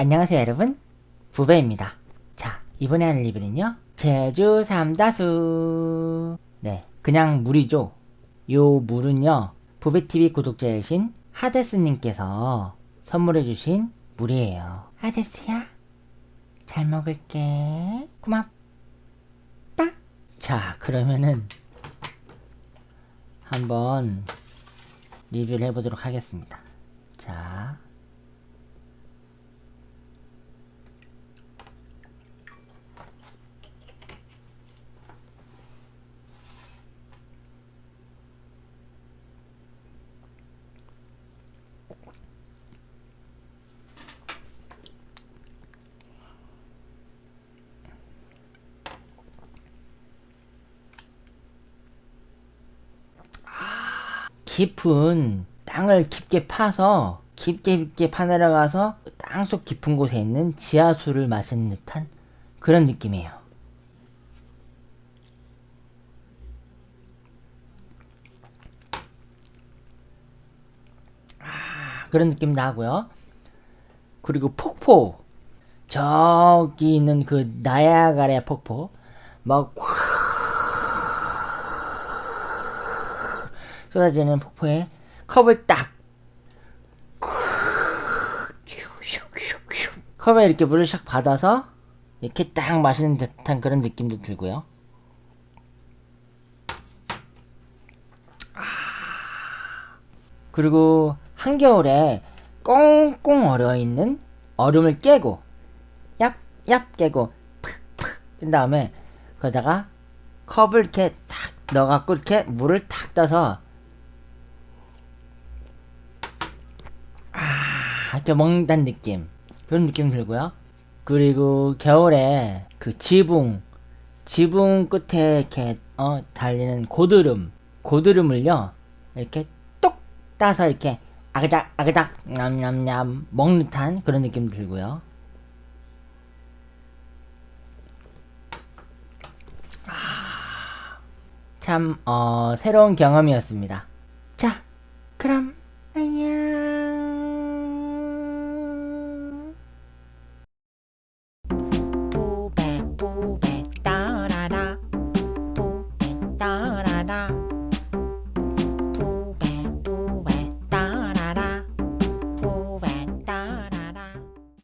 안녕하세요 여러분. 부배입니다. 자 이번에 하는 리뷰는요. 제주 삼다수. 네 그냥 물이죠. 요 물은요 부배TV 구독자이신 하데스님께서 선물해주신 물이에요. 하데스야 잘 먹을게. 고맙다 자 그러면은 한번 리뷰를 해보도록 하겠습니다. 자 깊은 땅을 깊게 파서 깊게 깊게 파내려가서 땅속 깊은 곳에 있는 지하수를 마시는 듯한 그런 느낌이에요. 아, 그런 느낌 나고요. 그리고 폭포 저기 있는 그 나야가라 폭포 막 쏟아지는 폭포에 컵을 딱 컵에 이렇게 물을 샥 받아서 이렇게 딱 마시는 듯한 그런 느낌도 들고요. 아. 그리고 한겨울에 꽁꽁 얼어 있는 얼음을 깨고 얍얍 깨고 푹푹 그 다음에 거기다가 컵을 이렇게 탁 넣어갖고 이렇게 물을 탁 떠서 아, 이렇게 먹는다는 느낌. 그런 느낌 들고요. 그리고 겨울에 그 지붕, 지붕 끝에 이렇게, 어, 달리는 고드름, 고드름을요, 이렇게 똑 따서 이렇게 아그작, 아그작, 냠냠냠 먹는 듯한 그런 느낌 들고요. 아, 참, 어, 새로운 경험이었습니다. 자, 그럼